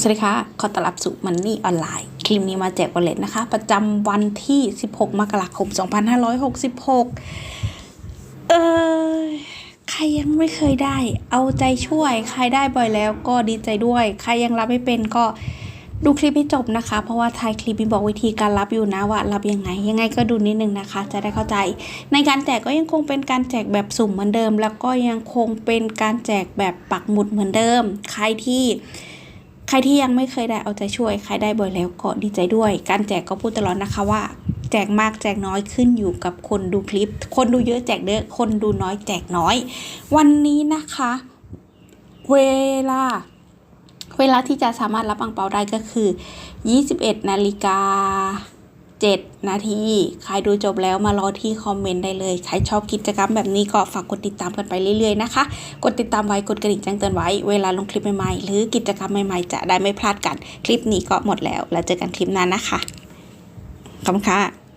สวัสดีค่ะ ขอต้อนรับสู่มันนี่ออนไลน์ คลิปนี้มาแจกวอลเล็ตนะคะ ประจำวันที่ 16 มกราคม 2566 เออใครยังไม่เคยได้ เอาใจช่วย ใครได้บ่อยแล้วก็ดีใจด้วย ใครยังรับไม่เป็นก็ดูคลิปให้จบนะคะ เพราะว่าท้ายคลิปมีบอกวิธีการรับอยู่นะว่ารับยังไง ยังไงก็ดูนิดนึงนะคะ จะได้เข้าใจ ในการแจกก็ยังคงเป็นการแจกแบบสุ่มเหมือนเดิม แล้วก็ยังคงเป็นการแจกแบบปักหมุดเหมือนเดิม ใครที่ ใครที่ยังไม่เคยได้เอาใจช่วย ใครได้บ่อยแล้วก็ดีใจด้วย การแจกก็พูดตลอดนะคะว่า แจกมากแจกน้อยขึ้นอยู่กับคนดูคลิป คนดูเยอะแจกเยอะคนดูน้อยแจกน้อย วันนี้นะคะ เวลา เวลาที่จะสามารถรับอังเปาได้ก็คือ 21 นาฬิกา 7 นาที ใครดูจบแล้วมารอที่คอมเมนต์ได้เลย ใครชอบกิจกรรมแบบนี้ก็ฝากกดติดตามกันไปเรื่อยๆนะคะ กดติดตามไว้ กดกระดิ่งแจ้งเตือนไว้ เวลาลงคลิปใหม่ๆ หรือกิจกรรมใหม่ๆ จะได้ไม่พลาดกัน คลิปนี้ก็หมดแล้ว แล้วเจอกันคลิปหน้านะคะขอบคุณค่ะ